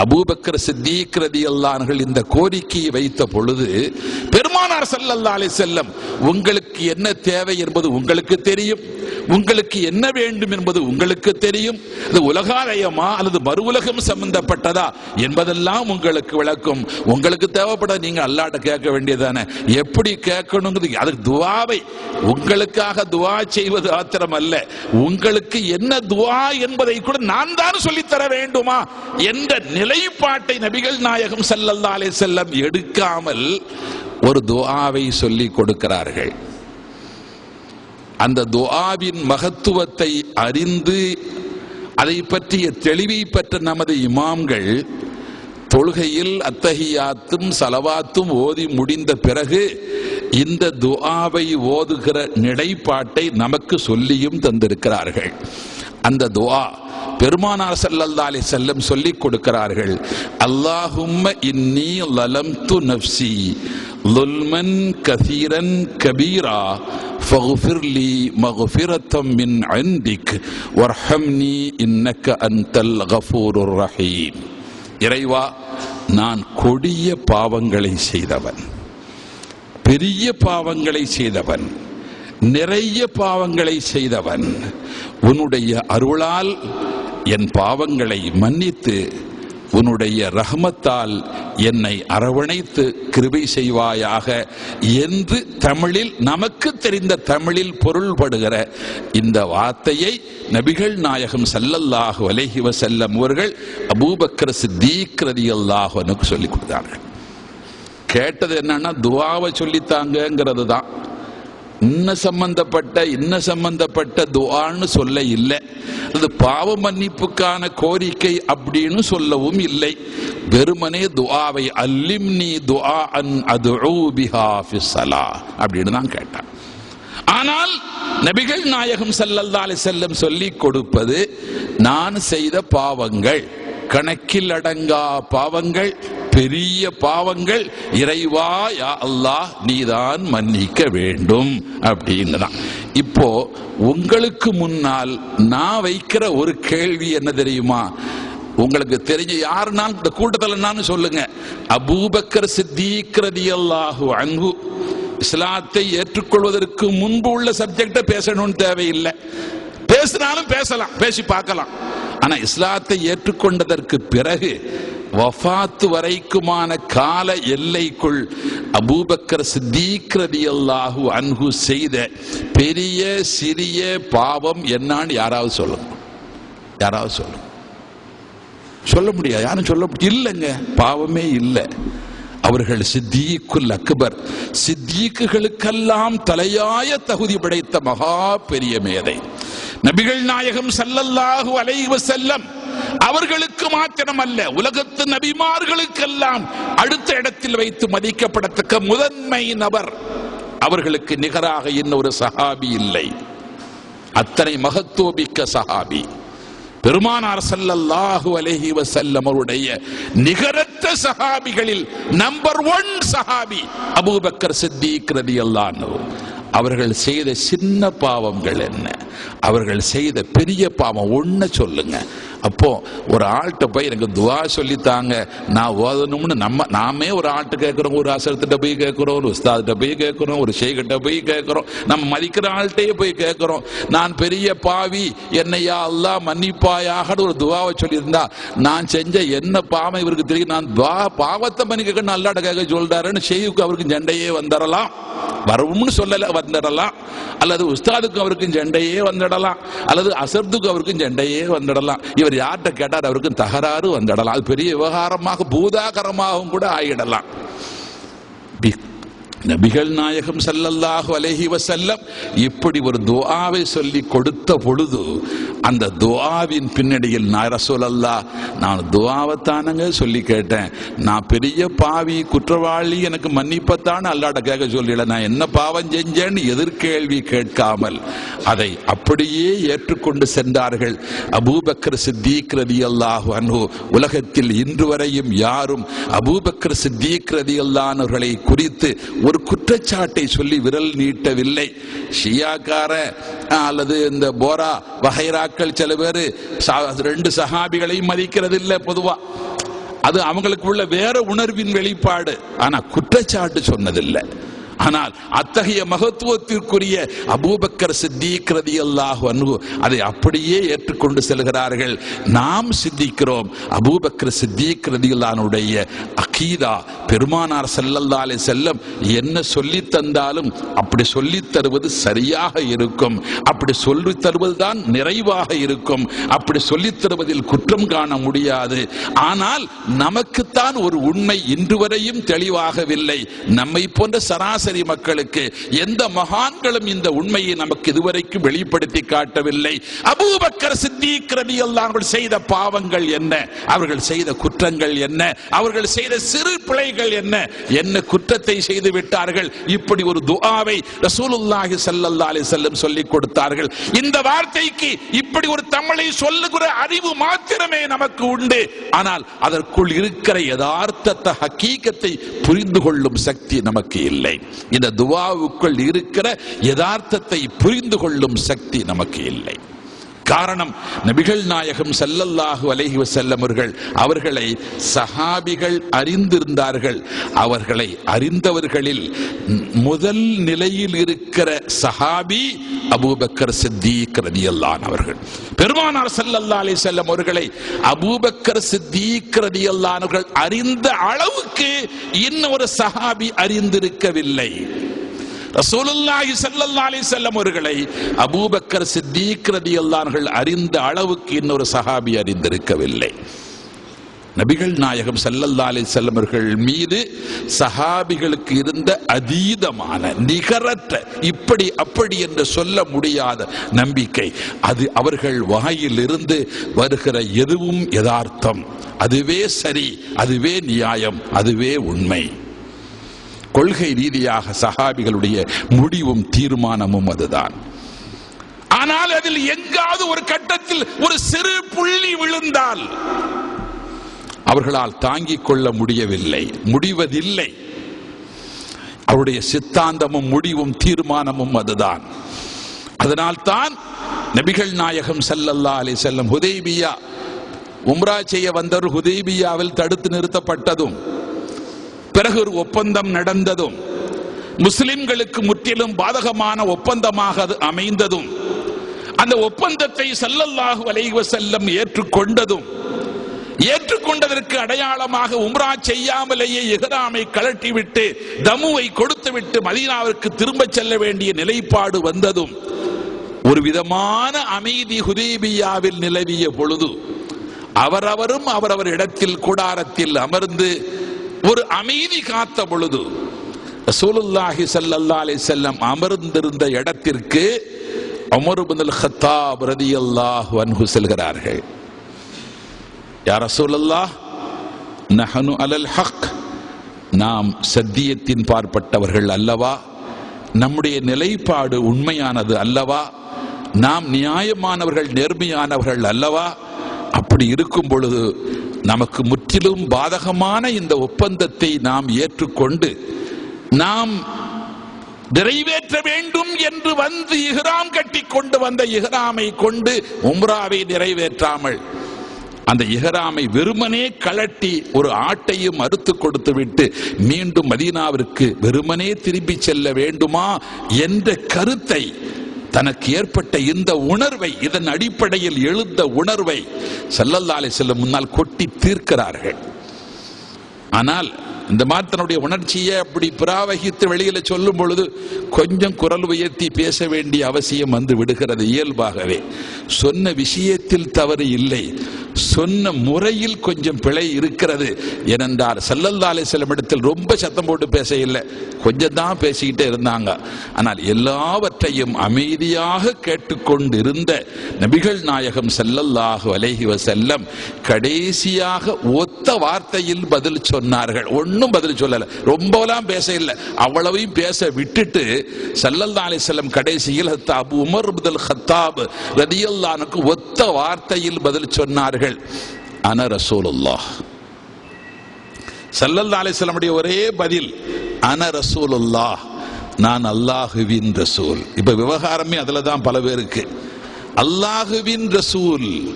Abu Bakr Siddique ரதி அல்லான்கள் இந்த கோரிக்கையை வைத்த பொழுது பெரும் பெருமானார் சல்லல்லா அலி செல்லம் உங்களுக்கு என்ன தேவை என்பது உங்களுக்கு தெரியும். உங்களுக்கு என்ன வேண்டும் என்பது உங்களுக்கு தெரியும். அது உலகாலயமா அல்லது மறு உலகம் சம்பந்தப்பட்டதா என்பதெல்லாம் உங்களுக்கு விளக்கும். உங்களுக்கு தேவைப்பட நீங்க அல்லாட்ட கேட்க வேண்டியதானே எப்படி கேட்கணுங்கிறது அதுக்கு துவாவை. உங்களுக்காக துவா செய்வது ஆத்திரம் அல்ல உங்களுக்கு என்ன துவா என்பதை கூட நான் தான் சொல்லித்தர வேண்டுமா? என்ற நிலைப்பாட்டை நபிகள் நாயகம் செல்லல்லா செல்லம் எடுக்காமல் ஒரு துஆவை சொல்லி கொடுக்கிறார்கள். அந்த துஆவின் மகத்துவத்தை அறிந்து அதை பற்றிய தெளிவை பெற்ற நமது இமாம்கள் தொழுகையில் அத்தகையாத்தும் சலவாத்தும் ஓதி முடிந்த பிறகு இந்த துஆவை ஓதுகிற நிலைப்பாட்டை நமக்கு சொல்லியும் தந்திருக்கிறார்கள். அந்த துஆ பெருமானார் ஸல்லல்லாஹு அலைஹி செல்லம் சொல்லிக் கொடுக்கிறார்கள் அல்லாஹும்ம இன்னி லலம் து நப்சி லுல்மன் கதீரன் கபீரா فاغفر لي مغفرة من عندك وارحمني إنك أنت الغفور الرحيم இறைவா நான் கொடிய பாவங்களை செய்தவன் பெரிய பாவங்களை செய்தவன் நிறைய பாவங்களை செய்தவன் உன்னுடைய அருளால் என் பாவங்களை மன்னித்து உன்னுடைய ரஹமத்தால் என்னை அரவணைத்து கிருபை செய்வாயாக என்று தமிழில் நமக்கு தெரிந்த தமிழில் பொருள்படுகிற இந்த வார்த்தையை நபிகள் நாயகம் ஸல்லல்லாஹு அலைஹி வஸல்லம் அவர்கள் அபூபக்கர் சித்தீக் ரலியல்லாஹு அன்ஹுக்கு சொல்லி கொடுத்தார்கள். கேட்டது என்னன்னா துவாவை சொல்லித்தாங்கிறது தான். இன்ன சம்பந்தப்பட்ட இன்ன சம்பந்தப்பட்ட துவான்னு சொல்ல இல்லை. அது பாவ மன்னிப்புக்கான கோரிக்கை அப்படின்னு சொல்லவும் இல்லை. வெறுமனே துஆவை அல்லிம்னி துஆ அன் அது அப்படின்னு தான் கேட்டான். ஆனால் நபிகள் நாயகம் ஸல்லல்லாஹு அலைஹி செல்லம் சொல்லி கொடுப்பது நான் செய்த பாவங்கள் கணக்கில் அடங்கா பாவங்கள் பெரிய பாவங்கள். இறைவா யா அல்லாஹ் நீதான் மன்னிக்க வேண்டும் அப்படின்னுதான். இப்போ உங்களுக்கு முன்னால் நான் வைக்கிற ஒரு கேள்வி என்ன தெரியுமா? உங்களுக்கு தெரிஞ்ச யாருனாலும் இந்த கூட்டத்தில் நான் சொல்லுங்க. அபூபக்கர் சித்தீக் அல்லாஹு அங்கு இஸ்லாத்தை ஏற்றுக்கொள்வதற்கு முன்பு உள்ள சப்ஜெக்டை பேசணும்னு தேவையில்லை. பேசினாலும் பேசலாம் பேசி பார்க்கலாம். ஆனா இஸ்லாத்தை ஏற்றுக்கொண்டதற்கு பிறகு வஃபாத்து வரைக்குமான கால எல்லைக்குள் அபூபக்கர் சித்தீக்ரதி அல்லாஹு அன்ஹு செய்த பெரிய சிறிய பாவம் என்னான்னு யாராவது சொல்லுங்க. யாராவது சொல்லுங்க. சொல்ல முடியாது யாரும் சொல்ல இல்லைங்க. பாவமே இல்லை. அவர்கள் சித்தீக்குல் அக்பர். சித்தீக்குகளுக்கெல்லாம் தலையாய தகுதி படைத்த மகா பெரிய மேதை. நபிகள் நாயகம் சல்லல்லாஹு அலைவ செல்லம் அவர்களுக்கு மாத்திரம் அல்ல உலகத்து நபிமார்களுக்கெல்லாம் அடுத்த இடத்தில் வைத்து மதிக்கப்படத்தக்க முதன்மை நபர். அவர்களுக்கு நிகராக இன்னொரு சஹாபி இல்லை. அத்தனை மகத்துவமிக்க சஹாபி. பெருமானார் ஸல்லல்லாஹு அலஹி வசல்லம் அவருடைய நிகரத்த சஹாபிகளில் நம்பர் ஒன் சஹாபி அபூபக்கர் சித்திக் ரலியல்லாஹு அவர்கள் செய்த சின்ன பாவங்கள் என்ன? அவர்கள் செய்த பெரிய பாவம் ஒண்ணு சொல்லுங்க. அப்போ ஒரு ஆள்கிட்ட போய் எனக்கு துவா சொல்லித்தாங்க. நான் ஓதணும்னு நம்ம நாமே ஒரு ஆள்கிட்ட கேட்குறோம் ஒரு அசரத்திட்ட போய் கேட்குறோம் ஒரு உஸ்தாதிட்ட போய் கேட்குறோம் ஒரு ஷேகிட்ட போய் கேட்குறோம் நம்ம மதிக்கிற ஆள்கிட்டயே போய் கேட்குறோம் நான் பெரிய பாவி என்னையா அல்லா மன்னிப்பாயாகன்னு ஒரு துவாவை சொல்லியிருந்தா நான் செஞ்ச என்ன பாவம் இவருக்கு தெரியும்? நான் துவா பாவத்தை மன்னிக்க அல்லாட்ட கேட்க சொல்றாருன்னு ஷேகுக்கு அவருக்கு ஜண்டையே வந்துடலாம் வரவும்னு சொல்லல வந்துடலாம். அல்லது உஸ்தாதுக்கு அவருக்கும் ஜெண்டையே வந்துடலாம். அல்லது அசர்துக்கும் அவருக்கும் ஜெண்டையே வந்துடலாம். இவர் யார்கிட்ட கேட்டார் அவருக்கும் தகராறு வந்துடலாம். அது பெரிய விவகாரமாக பூதாகரமாகவும் கூட ஆகிடலாம். பி- நபிகள் நாயகம் சல்லல்லாஹு அலஹி வசல்லம் இப்படி ஒரு துவாவை சொல்லி கொடுத்த பொழுது அந்த துவாவின் பின்னணியில் நான் ரசூலல்லா நான் துவாவைத்தானங்க சொல்லி கேட்டேன். நான் பெரிய பாவி குற்றவாளி எனக்கு மன்னிப்பத்தான அல்லாட கேட்க சொல்லல. நான் என்ன பாவம் செஞ்சேன்னு எதிர்கேள்வி கேட்காமல் அதை அப்படியே ஏற்றுக்கொண்டு சென்றார்கள். அபூபக்கர் சித்தீக் ரலியல்லாஹு அன்ஹு உலகத்தில் இன்று வரையும் யாரும் அபூபக்கர் சித்தீக் ரலியல்லானவர்களை குறித்து ஒரு குற்றச்சாட்டை சொல்லி விரல் நீட்டவில்லை. ஷியாக்கார அல்லது இந்த போரா வகைராக்கள் சில பேர் ரெண்டு சஹாபிகளையும் மதிக்கிறது இல்லை பொதுவா. அது அவங்களுக்கு உள்ள வேற உணர்வின் வெளிப்பாடு. ஆனா குற்றச்சாட்டு சொன்னதில்லை. ஆனால் அத்தகைய மகத்துவத்திற்குரிய அபூபக்கர் சித்திக் ரலியல்லாஹு அன்ஹு அதை அப்படியே ஏற்றுக்கொண்டு செல்கிறார்கள். நாம் சித்திக்கிறோம் அபூபக்கர் சித்திக் ரலியல்லானுடைய அகீதா பெருமானார் செல்லல்லாலே செல்லம் என்ன சொல்லி தந்தாலும் அப்படி சொல்லி தருவது சரியாக இருக்கும். அப்படி சொல்லி தருவதுதான் நிறைவாக இருக்கும். அப்படி சொல்லி தருவதில் குற்றம் காண முடியாது. ஆனால் நமக்குத்தான் ஒரு உண்மை இன்று வரையும் தெளிவாகவில்லை. நம்மை போன்ற சராசரி மக்களுக்கு எந்த மகான்களும் இந்த உண்மையை நமக்கு இதுவரைக்கும் வெளிப்படுத்தி காட்டவில்லை. அபூபக்கர் சித்திக் ரலியல்லாஹு அவர்கள் செய்த பாவங்கள் என்ன? அவர்கள் செய்த குற்றங்கள் என்ன? அவர்கள் செய்த சிறு பிழைகள் என்ன? என்ன குற்றத்தை செய்து விட்டார்கள்? இப்படி ஒரு துஆவை ரசூலுல்லாஹி சல்லல்லா அலி செல்லம் சொல்லிக் கொடுத்தார்கள். இந்த வார்த்தைக்கு இப்படி ஒரு தமிழை சொல்லுகிற அறிவு மாத்திரமே நமக்கு உண்டு. ஆனால் அதற்குள் இருக்கிற யதார்த்தத்தை ஹக்கீகத்தை புரிந்து கொள்ளும் சக்தி நமக்கு இல்லை. இந்த துவாவுக்குள் இருக்கிற யதார்த்தத்தை புரிந்து கொள்ளும் சக்தி நமக்கு இல்லை. காரணம் நபிகள் நாயகம் செல்லல்லாஹு அலைஹி வசல்லமர்கள் அவர்கள். அவர்களை சஹாபிகள் அறிந்திருந்தார்கள். அவர்களை அறிந்தவர்களில் முதல் நிலையில் இருக்கிற சஹாபி அபூபக்கர் சித்தீக் அல்லான் அவர்கள். பெருமானார் செல்லல்லா அலி செல்லம் அவர்களை அபூபக்கர் சித்தீக் ரலியல்லாஹு அவர்கள் அறிந்த அளவுக்கு இன்னொரு சஹாபி அறிந்திருக்கவில்லை. ரசூலுல்லாஹி ஸல்லல்லாஹு அலைஹி வஸல்லம் அவர்களை அபூபக்கர் சித்தீக் ரலியல்லாஹு அறிந்த அளவுக்கு இன்னொரு சஹாபி அறிந்திருக்கவில்லை. நபிகள் நாயகம் ஸல்லல்லாஹு அலி செல்லமர்கள் மீது சஹாபிகளுக்கு இருந்த அதீதமான நிகரற்ற இப்படி அப்படி என்று சொல்ல முடியாத நம்பிக்கை. அது அவர்கள் வாயிலிருந்து வருகிற எதுவும் யதார்த்தம். அதுவே சரி அதுவே நியாயம் அதுவே உண்மை. கொள்கை ரீதியாக சஹாபிகளுடைய முடிவும் தீர்மானமும் அதுதான். ஆனால் அதில் எங்காவது ஒரு கட்டத்தில் ஒரு சிறு புள்ளி விழுந்தால் அவர்களால் தாங்கிக் கொள்ள முடியவில்லை முடிவதில்லை. அவருடைய சித்தாந்தமும் முடிவும் தீர்மானமும் அதுதான். அதனால் தான் நபிகள் நாயகம் ஸல்லல்லாஹு அலி செல்லம் ஹுதைபியா உம்ரா செய்ய வந்தவர் ஹுதைபியாவில் தடுத்து நிறுத்தப்பட்டதும் பிறகு ஒரு ஒப்பந்தம் நடந்ததும் முஸ்லிம்களுக்கு முற்றிலும் பாதகமான ஒப்பந்தமாக அது அமைந்ததும் அந்த ஒப்பந்தத்தை செல்லல்லாஹு வலைவ செல்லம் ஏற்றுக்கொண்டதும் ஏற்றுக்கொண்டதற்கு அடையாளமாக உம்ரா செய்யாமலேயே எஹராமை கழட்டிவிட்டு தமுவை கொடுத்துவிட்டு மதீனாவிற்கு திரும்ப செல்ல வேண்டிய நிலைப்பாடு வந்ததும் ஒரு விதமான அமைதி ஹுதேபியாவில் நிலவிய பொழுது அவரவரும் அவரவர் இடத்தில் கூடாரத்தில் அமர்ந்து ஒரு அமைதி காத்த பொழுது ரசூலுல்லாஹி சல்லல்லா அலி செல்லம் அமர்ந்திருந்த இடத்திற்கு உமர் ஹத்தாப் ரதி அல்லாஹ் அன்ஹு செல்கிறார்கள். யார் ரசூலல்லாஹ் நஹனு அலல் ஹக் நாம் சத்தியத்தின் பார்ப்பட்டவர்கள் அல்லவா? நம்முடைய நிலைப்பாடு உண்மையானது அல்லவா? நாம் நியாயமானவர்கள் நேர்மையானவர்கள் அல்லவா? அப்படி இருக்கும் பொழுது நமக்கு முற்றிலும் பாதகமான இந்த ஒப்பந்தத்தை நாம் ஏற்றுக்கொண்டு நாம் நிறைவேற்ற வேண்டும் என்று வந்து இஹ்ராம் கட்டி கொண்டு வந்த இஹ்ராமை கொண்டு உம்ராவை நிறைவேற்றாமல் அந்த இஹராமை வெறுமனே கழட்டி ஒரு ஆட்டையும் அறுத்து கொடுத்து விட்டு மீண்டும் மதீனாவிற்கு வெறுமனே திரும்பி செல்ல வேண்டுமா என்ற கருத்தை தனக்கு ஏற்பட்ட இந்த உணர்வை இதன் அடிப்படையில் எழுந்த உணர்வை செல்லல்லாலே செல்ல முன்னால் கொட்டி தீர்க்கிறார்கள். ஆனால் இந்த மாதிரி தன்னுடைய உணர்ச்சியை அப்படி பிராவகித்து வெளியில சொல்லும் பொழுது கொஞ்சம் குரல் உயர்த்தி பேச வேண்டிய அவசியம் வந்து விடுகிறது இயல்பாகவே. சொன்ன விஷயத்தில் தவறு இல்லை. சொன்ன முறையில் கொஞ்சம் பிழை இருக்கிறது ஏனென்றால் செல்லல்லாலே செல்லும் இடத்தில் ரொம்ப சத்தம் போட்டு பேச இல்லை கொஞ்சம் தான் பேசிக்கிட்டே இருந்தாங்க. ஆனால் எல்லாவற்றையும் அமைதியாக கேட்டுக்கொண்டிருந்த நபிகள் நாயகம் செல்லல்லாஹு அலைஹி செல்லம் கடைசியாக ஒத்த வார்த்தையில் பதில் சொன்னார்கள். ஒன்றும் பதில் சொல்லல. ரொம்பலாம் பேச இல்லை. அவ்வளவையும் பேச விட்டுட்டு சல்லல்லா அலி செல்லம் கடைசியில் ஹத்தா அபு உமர் முதல் ஹத்தாப் ரதியல்லானுக்கு ஒத்த வார்த்தையில் பதில் சொன்னார்கள். அன ரசூலுல்லாஹ். சல்லல்லா அலி செல்லமுடைய ஒரே பதில் அன ரசூலுல்லாஹ். நான் அல்லாஹுவின் ரசூல். இப்ப விவகாரமே அதுல தான் பல பேருக்கு. அல்லாஹுவின் ரசூல்.